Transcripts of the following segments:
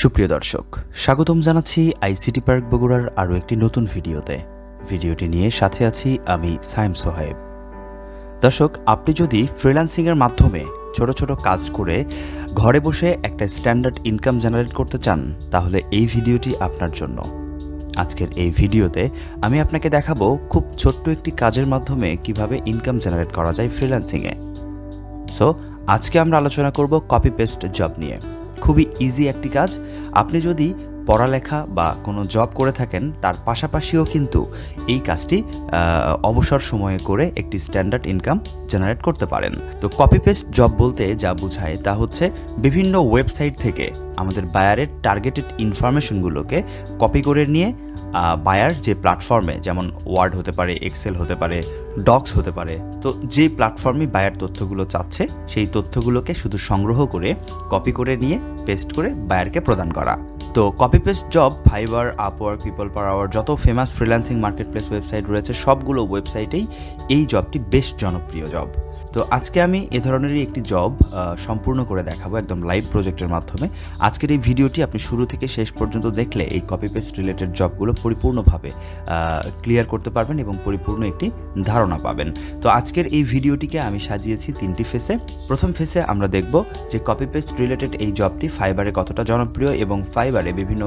সুপ্রিয় দর্শক, স্বাগতম জানাচ্ছি আইসিটি পার্ক বগুড়ার আরও একটি নতুন ভিডিওতে। ভিডিওটি নিয়ে সাথে আছি আমি সাইম সোহেব দর্শক, আপনি যদি ফ্রিল্যান্সিংয়ের মাধ্যমে ছোট ছোট কাজ করে ঘরে বসে একটা স্ট্যান্ডার্ড ইনকাম জেনারেট করতে চান, তাহলে এই ভিডিওটি আপনার জন্য। আজকের এই ভিডিওতে আমি আপনাকে দেখাবো খুব ছোট্ট একটি কাজের মাধ্যমে কীভাবে ইনকাম জেনারেট করা যায় ফ্রিল্যান্সিংয়ে। সো, আজকে আমরা আলোচনা করব কপি পেস্ট জব নিয়ে। খুবই ইজি একটি কাজ। আপনি যদি পড়ালেখা বা কোনো জব করে থাকেন, তার পাশাপাশিও কিন্তু এই কাজটি অবসর সময়ে করে একটি স্ট্যান্ডার্ড ইনকাম জেনারেট করতে পারেন। তো কপি পেস্ট জব বলতে যা বোঝায় তা হচ্ছে বিভিন্ন ওয়েবসাইট থেকে আমাদের বায়ারের টার্গেটেড ইনফরমেশনগুলোকে কপি করে নিয়ে বায়ার যে প্ল্যাটফর্মে যেমন ওয়ার্ড হতে পারে এক্সেল হতে পারে ডক্স হতে পারে, তো যে প্ল্যাটফর্মে বায়ার তথ্যগুলো চাচ্ছে, সেই তথ্যগুলোকে শুধু সংগ্রহ করে কপি করে নিয়ে পেস্ট করে বায়ারকে প্রদান করা। তো copy paste job Fiverr Upwork people per hour যত famous freelancing marketplace website রয়েছে, সবগুলো ওয়েবসাইটেই এই জবটি বেশ জনপ্রিয় জব তো আজকে আমি এ ধরনেরই একটি জব সম্পূর্ণ করে দেখাবো একদম লাইভ প্রজেক্টের মাধ্যমে। আজকের এই ভিডিওটি আপনি শুরু থেকে শেষ পর্যন্ত দেখলে এই কপি পেস্ট রিলেটেড জবগুলো পরিপূর্ণভাবে ক্লিয়ার করতে পারবেন এবং পরিপূর্ণ একটি ধারণা পাবেন। তো আজকের এই ভিডিওটিকে আমি সাজিয়েছি তিনটি ফেসে প্রথম ফেসে আমরা দেখব যে কপি পেস্ট রিলেটেড এই জবটি ফাইবারে কতটা জনপ্রিয় এবং ফাইবারে বিভিন্ন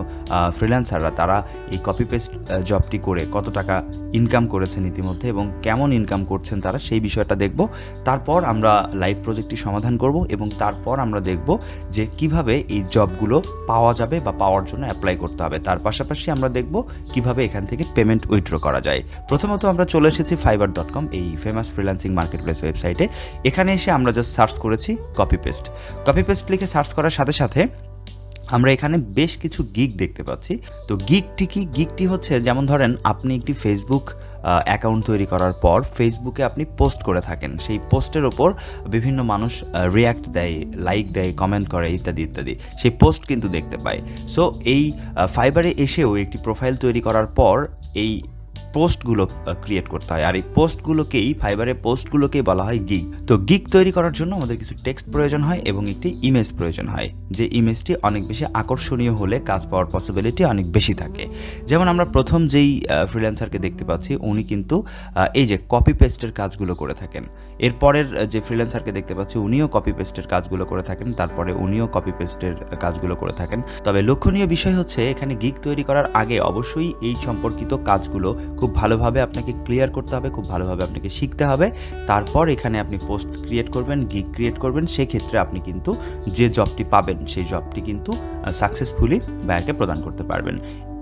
ফ্রিল্যান্সাররা তারা এই কপি পেস্ট জবটি করে কত টাকা ইনকাম করেছেন ইতিমধ্যে এবং কেমন ইনকাম করছেন তারা সেই বিষয়টা দেখব। তারপর আমরা লাইভ প্রজেক্টটি সমাধান করব এবং তারপর আমরা দেখব যে কীভাবে এই জবগুলো পাওয়া যাবে বা পাওয়ার জন্য অ্যাপ্লাই করতে হবে। তার পাশাপাশি আমরা দেখব কীভাবে এখান থেকে পেমেন্ট উইথড্র করা যায়। প্রথমত আমরা চলে এসেছি ফাইবার ডট কম এই ফেমাস ফ্রিল্যান্সিং মার্কেট প্লেস ওয়েবসাইটে এখানে এসে আমরা জাস্ট সার্চ করেছি কপি পেস্ট কপি পেস্ট লিখে সার্চ করার সাথে সাথে আমরা এখানে বেশ কিছু গিগ দেখতে পাচ্ছি। তো গিগটি কি? গিগটি হচ্ছে, যেমন ধরেন, আপনি একটি ফেসবুক অ্যাকাউন্ট তৈরি করার পর ফেসবুকে আপনি পোস্ট করে থাকেন। সেই পোস্টের ওপর বিভিন্ন মানুষ রিয়্যাক্ট দেয় লাইক দেয় কমেন্ট করে, ইত্যাদি ইত্যাদি। সেই পোস্ট কিন্তু দেখতে পায়। সো এই ফাইবারে এসেও একটি প্রোফাইল তৈরি করার পর এই পোস্টগুলো ক্রিয়েট করতে হয়। আর এই পোস্টগুলোকেই, ফাইবারের পোস্টগুলোকেই বলা হয় গিগ। তো গিগ তৈরি করার জন্য আমাদের কিছু টেক্সট প্রয়োজন হয় এবং একটি ইমেজ প্রয়োজন হয়। যে ইমেজটি অনেক বেশি আকর্ষণীয় হলে কাজ পাওয়ার পসিবিলিটি অনেক বেশি থাকে। যেমন আমরা প্রথম যেই ফ্রিল্যান্সারকে দেখতে পাচ্ছি, উনি কিন্তু এই যে কপি পেস্টের কাজগুলো করে থাকেন। এরপরের যে ফ্রিল্যান্সারকে দেখতে পাচ্ছি, উনিও কপি পেস্টের কাজগুলো করে থাকেন, তারপরে উনিও কপি পেস্টের কাজগুলো করে থাকেন। তবে লক্ষণীয় বিষয় হচ্ছে, এখানে গিগ তৈরি করার আগে অবশ্যই এই সম্পর্কিত কাজগুলো খুব ভালোভাবে আপনাকে ক্লিয়ার করতে হবে, খুব ভালোভাবে আপনাকে শিখতে হবে। তারপর এখানে আপনি পোস্ট ক্রিয়েট করবেন গিগ ক্রিয়েট করবেন, সেক্ষেত্রে আপনি কিন্তু যে জবটি পাবেন, সেই জবটি কিন্তু সাকসেসফুলি ব্যাকে প্রদান করতে পারবেন।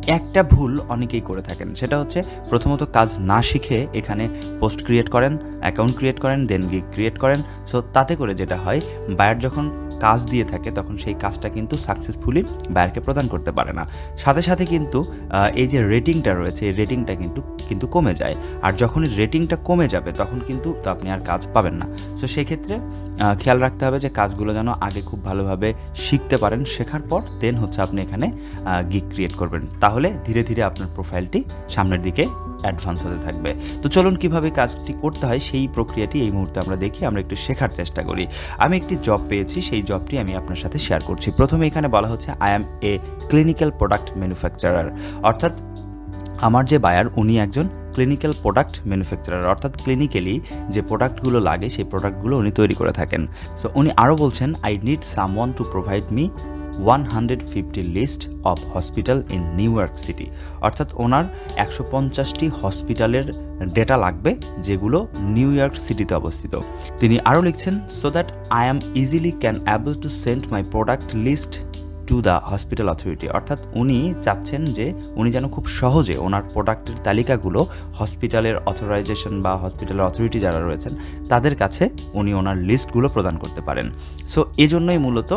একটা ভুল অনেকেই করে থাকেন। সেটা হচ্ছে প্রথমত কাজ না শিখে এখানে পোস্ট ক্রিয়েট করেন অ্যাকাউন্ট ক্রিয়েট করেন দেন গিগ ক্রিয়েট করেন। সো তাতে করে যেটা হয় বায়ার যখন কাজ দিয়ে থাকে, তখন সেই কাজটা কিন্তু সাকসেসফুলি বায়ারকে প্রদান করতে পারে না। সাথে সাথে কিন্তু এই যে রেটিংটা রয়েছে, এই রেটিংটা কিন্তু কিন্তু কমে যায়। আর যখনই রেটিংটা কমে যাবে, তখন কিন্তু আপনি আর কাজ পাবেন না। সো সেক্ষেত্রে খেয়াল রাখতে হবে যে কাজগুলো যেন আগে খুব ভালোভাবে শিখতে পারেন, শেখার পর দেন হচ্ছে আপনি এখানে গিক ক্রিয়েট করবেন। তাহলে ধীরে ধীরে আপনার প্রোফাইলটি সামনের দিকে অ্যাডভান্স হতে থাকবে। তো চলুন কীভাবে কাজটি করতে হয়, সেই প্রক্রিয়াটি এই মুহূর্তে আমরা দেখি, আমরা একটু শেখার চেষ্টা করি। আমি একটি জব পেয়েছি, সেই জবটি আমি আপনার সাথে শেয়ার করছি। প্রথমে এখানে বলা হচ্ছে I am a clinical product manufacturer অর্থাৎ আমার যে বায়ার উনি একজন ক্লিনিক্যাল প্রোডাক্ট ম্যানুফ্যাকচারার অর্থাৎ ক্লিনিক্যালি যে প্রোডাক্টগুলো লাগে, সেই প্রোডাক্টগুলো উনি তৈরি করে থাকেন। সো উনি আরও বলছেন I need someone to provide me one hundred fifty list of hospital in New York City অর্থাৎ ওনার একশো পঞ্চাশটি হসপিটালের ডেটা লাগবে, যেগুলো নিউ ইয়র্ক সিটিতে অবস্থিত। তিনি আরও লিখছেন so that I am easily can able to send my product list to the hospital authority অর্থাৎ উনি চাচ্ছেন যে উনি যেন খুব সহজে ওনার প্রোডাক্টের তালিকাগুলো হসপিটালের অথরাইজেশন বা হসপিটালের অথরিটি যারা রয়েছেন, তাদের কাছে উনি ওনার লিস্টগুলো প্রদান করতে পারেন। সো এজন্যই মূলত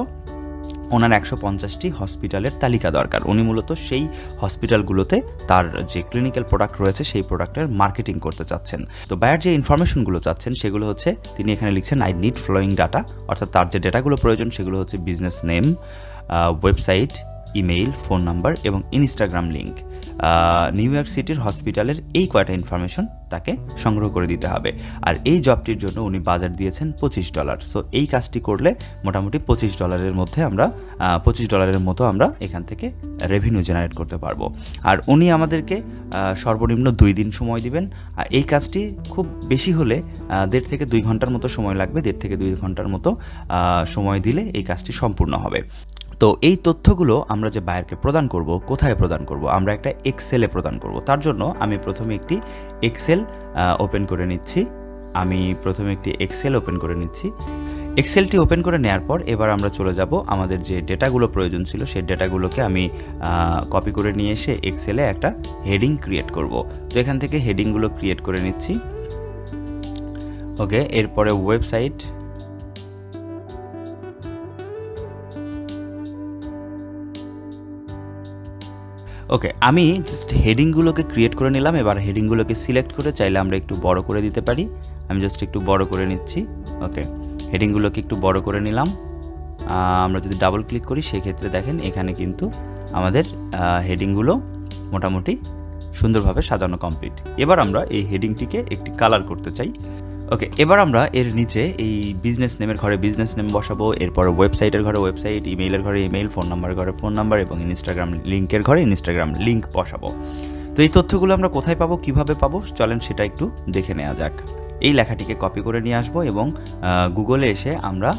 ওনার একশো পঞ্চাশটি হসপিটালের তালিকা দরকার। উনি মূলত সেই হসপিটালগুলোতে তার যে ক্লিনিক্যাল প্রোডাক্ট রয়েছে, সেই প্রোডাক্টের মার্কেটিং করতে চাচ্ছেন। তো বায়ার যে ইনফরমেশনগুলো চাচ্ছেন, সেগুলো হচ্ছে, তিনি এখানে লিখছেন আই নিড ফ্লোয়িং ডাটা অর্থাৎ তার যে ডেটাগুলো প্রয়োজন, সেগুলো হচ্ছে business name website email phone number এবং ইনস্টাগ্রাম লিঙ্ক নিউ ইয়র্ক সিটির হসপিটালের এই কয়টা ইনফরমেশন তাকে সংগ্রহ করে দিতে হবে। আর এই জবটির জন্য উনি বাজার দিয়েছেন পঁচিশ ডলার সো এই কাজটি করলে মোটামুটি পঁচিশ ডলারের মধ্যে আমরা পঁচিশ ডলারের মতো আমরা এখান থেকে রেভিনিউ জেনারেট করতে পারব। আর উনি আমাদেরকে সর্বনিম্ন দুই দিন সময় দিবেন। আর এই কাজটি খুব বেশি হলে দেড় থেকে দুই ঘণ্টার মতো সময় লাগবে। দেড় থেকে দুই ঘণ্টার মতো সময় দিলে এই কাজটি সম্পূর্ণ হবে। তো এই তথ্যগুলো আমরা যে বায়ারকে প্রদান করব, কোথায় প্রদান করব, আমরা একটা এক্সেলে প্রদান করব। তার জন্য আমি প্রথমে একটি এক্সেল ওপেন করে নিচ্ছি। আমি প্রথমে একটি এক্সেল ওপেন করে নিচ্ছি। এক্সেলটি ওপেন করে নেওয়ার পর এবার আমরা চলে যাব আমাদের যে ডেটাগুলো প্রয়োজন ছিল, সেই ডেটাগুলোকে আমি কপি করে নিয়ে এসে এক্সেলে একটা হেডিং ক্রিয়েট করব। তো এখান থেকে হেডিংগুলো ক্রিয়েট করে নিচ্ছি। ওকে, এরপরে ওয়েবসাইট ওকে আমি জাস্ট হেডিংগুলোকে ক্রিয়েট করে নিলাম, এবার হেডিংগুলোকে সিলেক্ট করে চাইলে আমরা একটু বড় করে দিতে পারি। আমি জাস্ট একটু বড় করে নিচ্ছি। ওকে হেডিংগুলোকে একটু বড় করে নিলাম। আমরা যদি ডাবল ক্লিক করি, সেক্ষেত্রে দেখেন এখানে কিন্তু আমাদের হেডিংগুলো মোটামুটি সুন্দরভাবে সাজানো কমপ্লিট এবার আমরা এই হেডিংটিকে একটি কালার করতে চাই। ওকে এবার আমরা এর নিচে এই বিজনেস নেমের ঘরে বিজনেস নেম বসাবো, এরপর ওয়েবসাইটের ঘরে ওয়েবসাইট ইমেইলের ঘরে ইমেইল ফোন নাম্বারের ঘরে ফোন নাম্বার এবং ইনস্টাগ্রাম লিঙ্কের ঘরে ইনস্টাগ্রাম লিঙ্ক বসাবো। তো এই তথ্যগুলো আমরা কোথায় পাবো, কীভাবে পাবো, চলেন সেটা একটু দেখে নেওয়া যাক। এই লেখাটিকে কপি করে নিয়ে আসব এবং গুগলে এসে আমরা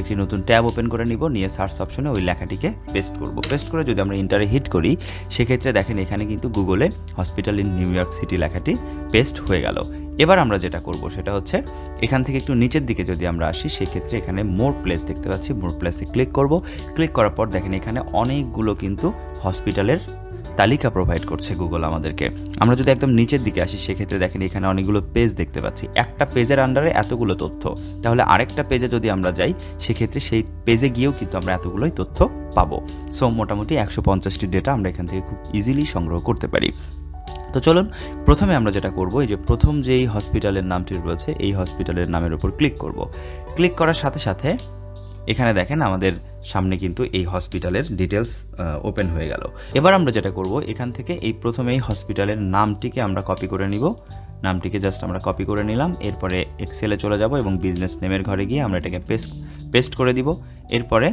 একটি নতুন ট্যাব ওপেন করে নিব, নিয়ে সার্চ অপশনে ওই লেখাটিকে পেস্ট করব। পেস্ট করে যদি আমরা ইন্টারে হিট করি, সেক্ষেত্রে দেখেন এখানে কিন্তু গুগলে hospital in New York City লেখাটি পেস্ট হয়ে গেল। এবার আমরা যেটা করব সেটা হচ্ছে এখান থেকে একটু নিচের দিকে যদি আমরা আসি, সেক্ষেত্রে এখানে মোর প্লেস দেখতে পাচ্ছি। মোর প্লেসে ক্লিক করব। ক্লিক করার পর দেখেন এখানে অনেকগুলো কিন্তু হসপিটালের তালিকা প্রোভাইড করছে গুগল আমাদেরকে। আমরা যদি একদম নিচের দিকে আসি, সেক্ষেত্রে দেখেন এখানে অনেকগুলো পেজ দেখতে পাচ্ছি। একটা পেজের আন্ডারে এতগুলো তথ্য। তাহলে আরেকটা পেজে যদি আমরা যাই, সেক্ষেত্রে সেই পেজে গিয়েও কিন্তু আমরা এতগুলোই তথ্য পাবো। সো মোটামুটি একশো পঞ্চাশটি ডেটা আমরা এখান থেকে খুব ইজিলি সংগ্রহ করতে পারি। তো চলুন, প্রথমে আমরা যেটা করব, এই যে প্রথম যেই হসপিটালের নামটি রয়েছে, এই হসপিটালের নামের উপর ক্লিক করব। ক্লিক করার সাথে সাথে এখানে দেখেন আমাদের সামনে কিন্তু এই হসপিটালের ডিটেলস ওপেন হয়ে গেল। এবার আমরা যেটা করব, এখান থেকে এই প্রথমে এই হসপিটালের নামটিকে আমরা কপি করে নিব। নামটিকে জাস্ট আমরা কপি করে নিলাম, এরপরে এক্সেলে চলে যাব এবং বিজনেস নেমের ঘরে গিয়ে আমরা এটাকে পেস্ট পেস্ট করে দিব। এরপরে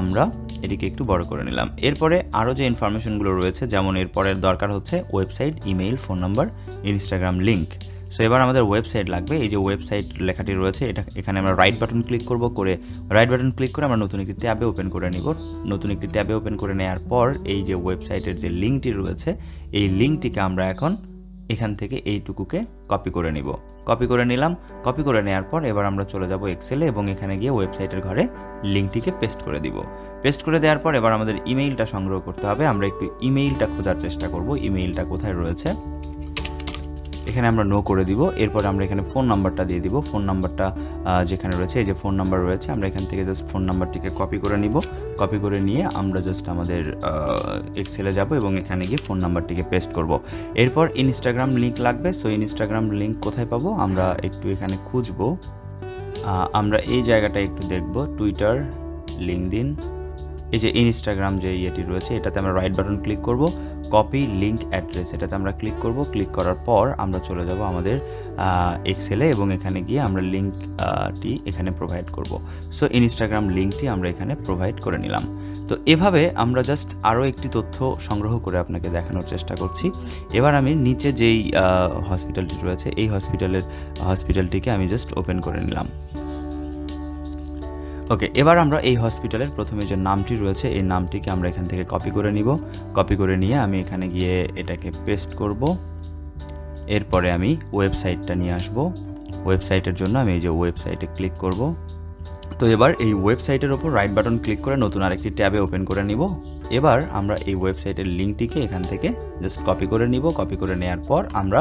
আমরা এটিকে একটু বড় করে নিলাম। এরপরে আরও যে ইনফরমেশনগুলো রয়েছে, যেমন এরপরের দরকার হচ্ছে website email phone number Instagram link so এবার আমাদের ওয়েবসাইট লাগবে। এই যে ওয়েবসাইট লেখাটি রয়েছে, এটা, এখানে আমরা রাইট বাটন ক্লিক করব করে রাইট বাটন ক্লিক করে আমরা নতুন একটি ট্যাবে ওপেন করে নিব। নতুন একটি ট্যাবে ওপেন করে নেওয়ার পর এই যে ওয়েবসাইটের যে লিঙ্কটি রয়েছে, এই লিঙ্কটিকে আমরা এখন এখান থেকে এইটুকুকে কপি করে নিব। কপি করে নিলাম। কপি করে নেওয়ার পর এবার আমরা চলে যাব এক্সেলে এবং এখানে গিয়ে ওয়েবসাইটের ঘরে লিঙ্কটিকে পেস্ট করে দিব। পেস্ট করে দেওয়ার পর এবার আমাদের ইমেইলটা সংগ্রহ করতে হবে। আমরা একটু ইমেইলটা খোঁজার চেষ্টা করব। ইমেইলটা কোথায় রয়েছে? এখানে আমরা নো করে দিব। এরপর আমরা এখানে ফোন নাম্বারটা দিয়ে দিব। ফোন নাম্বারটা যেখানে রয়েছে, এই যে ফোন নাম্বার রয়েছে, আমরা এখান থেকে জাস্ট ফোন নাম্বারটিকে কপি করে নিব। কপি করে নিয়ে আমরা জাস্ট আমাদের এক্সেলে যাব এবং এখানে গিয়ে ফোন নাম্বারটিকে পেস্ট করব। এরপর ইনস্টাগ্রাম লিঙ্ক লাগবে। সো ইনস্টাগ্রাম লিঙ্ক কোথায় পাবো? আমরা একটু এখানে খুঁজবো। আমরা এই জায়গাটা একটু দেখব। টুইটার লিঙ্কদিন এই যে ইনস্টাগ্রাম যে ইয়েটি রয়েছে, এটাতে আমরা রাইট বাটন ক্লিক করব। কপি লিঙ্ক অ্যাড্রেস এটাতে আমরা ক্লিক করব। ক্লিক করার পর আমরা চলে যাব আমাদের এক্সেলে এবং এখানে গিয়ে আমরা লিঙ্কটি এখানে প্রোভাইড করব। সো ইনস্টাগ্রাম লিঙ্কটি আমরা এখানে প্রোভাইড করে নিলাম। তো, এভাবে আমরা জাস্ট আরও একটি তথ্য সংগ্রহ করে আপনাকে দেখানোর চেষ্টা করছি। এবার আমি নিচে যেই হসপিটালটি রয়েছে, এই হসপিটালের হসপিটালটিকে আমি জাস্ট ওপেন করে নিলাম। ওকে এবার আমরা এই হসপিটালের প্রথমে যে নামটি রয়েছে, এই নামটিকে আমরা এখান থেকে কপি করে নিব। কপি করে নিয়ে আমি এখানে গিয়ে এটাকে পেস্ট করব। এরপরে আমি ওয়েবসাইটটা নিয়ে আসব। ওয়েবসাইটের জন্য আমি এই যে ওয়েবসাইটে ক্লিক করব। তো এবার এই ওয়েবসাইটের ওপর রাইট বাটন ক্লিক করে নতুন আরেকটি ট্যাবে ওপেন করে নিব। এবার আমরা এই ওয়েবসাইটের লিঙ্কটিকে এখান থেকে জাস্ট কপি করে নিব। কপি করে নেওয়ার পর আমরা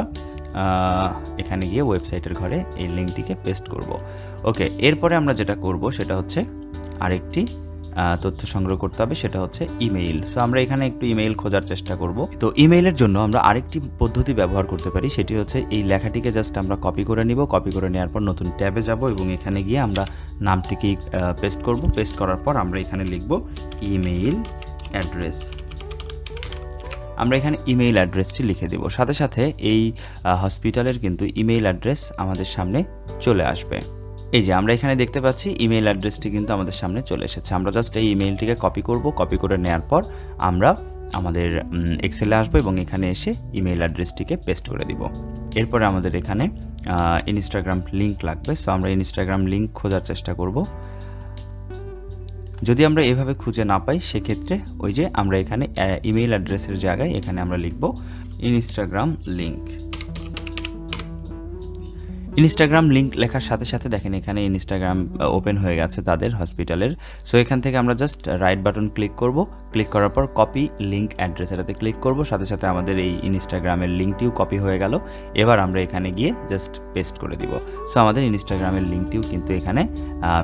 এখানে গিয়ে ওয়েবসাইটের ঘরে এই লিঙ্কটিকে পেস্ট করব। ওকে এরপরে আমরা যেটা করব সেটা হচ্ছে আরেকটি তথ্য সংগ্রহ করতে হবে, সেটা হচ্ছে ইমেইল সো আমরা এখানে একটু ইমেইল খোঁজার চেষ্টা করব। তো ইমেইলের জন্য আমরা আরেকটি পদ্ধতি ব্যবহার করতে পারি, সেটি হচ্ছে এই লেখাটিকে জাস্ট আমরা কপি করে নিব। কপি করে নেওয়ার পর নতুন ট্যাবে যাব এবং এখানে গিয়ে আমরা নামটিকে পেস্ট করব। পেস্ট করার পর আমরা এখানে লিখব ইমেইল অ্যাড্রেস। আমরা এখানে ইমেইল অ্যাড্রেসটি লিখে দেব। সাথে সাথে এই হসপিটালের কিন্তু ইমেইল অ্যাড্রেস আমাদের সামনে চলে আসবে। এই যে আমরা এখানে দেখতে পাচ্ছি ইমেইল অ্যাড্রেসটি কিন্তু আমাদের সামনে চলে এসেছে। আমরা জাস্ট এই ইমেইলটিকে কপি করব। কপি করে নেওয়ার পর আমরা আমাদের এক্সেলে আসব এবং এখানে এসে ইমেইল অ্যাড্রেসটিকে পেস্ট করে দিব। এরপরে আমাদের এখানে ইনস্টাগ্রাম লিঙ্ক লাগবে। সো আমরা ইনস্টাগ্রাম লিঙ্ক খোঁজার চেষ্টা করব। যদি আমরা এভাবে খুঁজে না পাই, সেক্ষেত্রে ওই যে আমরা এখানে ইমেইল অ্যাড্রেসের জায়গায় এখানে আমরা লিখব ইনস্টাগ্রাম লিঙ্ক ইনস্টাগ্রাম লিঙ্ক লেখার সাথে সাথে দেখেন এখানে ইনস্টাগ্রাম ওপেন হয়ে গেছে তাদের হসপিটালের সো এখান থেকে আমরা জাস্ট রাইট বাটন ক্লিক করব। ক্লিক করার পর কপি লিঙ্ক অ্যাড্রেস এটাতে ক্লিক করব। সাথে সাথে আমাদের এই ইনস্টাগ্রামের লিঙ্কটিও কপি হয়ে গেল। এবার আমরা এখানে গিয়ে জাস্ট পেস্ট করে দিব। সো আমাদের ইনস্টাগ্রামের লিঙ্কটিও কিন্তু এখানে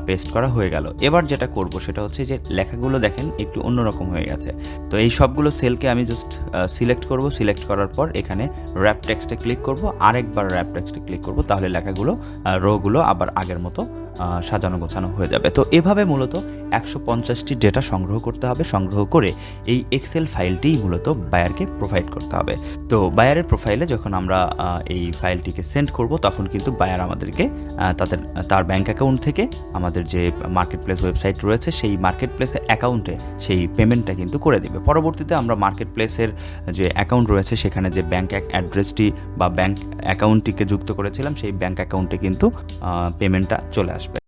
পেস্ট করা হয়ে গেল। এবার যেটা করব সেটা হচ্ছে যে লেখাগুলো দেখেন একটু অন্যরকম হয়ে গেছে। তো এই সবগুলো সেলকে আমি জাস্ট সিলেক্ট করব। সিলেক্ট করার পর এখানে র্যাপ টেক্সটে ক্লিক করব। আরেকবার র্যাপ টেক্সটে ক্লিক করব। তাহলে লেখাগুলো রোগুলো আবার আগের মতো সাজানো গোছানো হয়ে যাবে। তো এভাবে মূলত একশো পঞ্চাশটি ডেটা সংগ্রহ করতে হবে, সংগ্রহ করে এই এক্সেল ফাইলটিই মূলত বায়ারকে প্রোভাইড করতে হবে। তো বায়ারের প্রোফাইলে যখন আমরা এই ফাইলটিকে সেন্ড করব, তখন কিন্তু বায়ার আমাদেরকে তাদের, তার ব্যাংক অ্যাকাউন্ট থেকে আমাদের যে মার্কেট প্লেস ওয়েবসাইট রয়েছে, সেই মার্কেট প্লেসের অ্যাকাউন্টে সেই পেমেন্টটা কিন্তু করে দেবে। পরবর্তীতে আমরা মার্কেট প্লেসের যে অ্যাকাউন্ট রয়েছে, সেখানে যে ব্যাংক অ্যাড্রেসটি বা ব্যাংক অ্যাকাউন্টটিকে যুক্ত করেছিলাম, সেই ব্যাংক অ্যাকাউন্টে কিন্তু পেমেন্টটা চলে আসবে।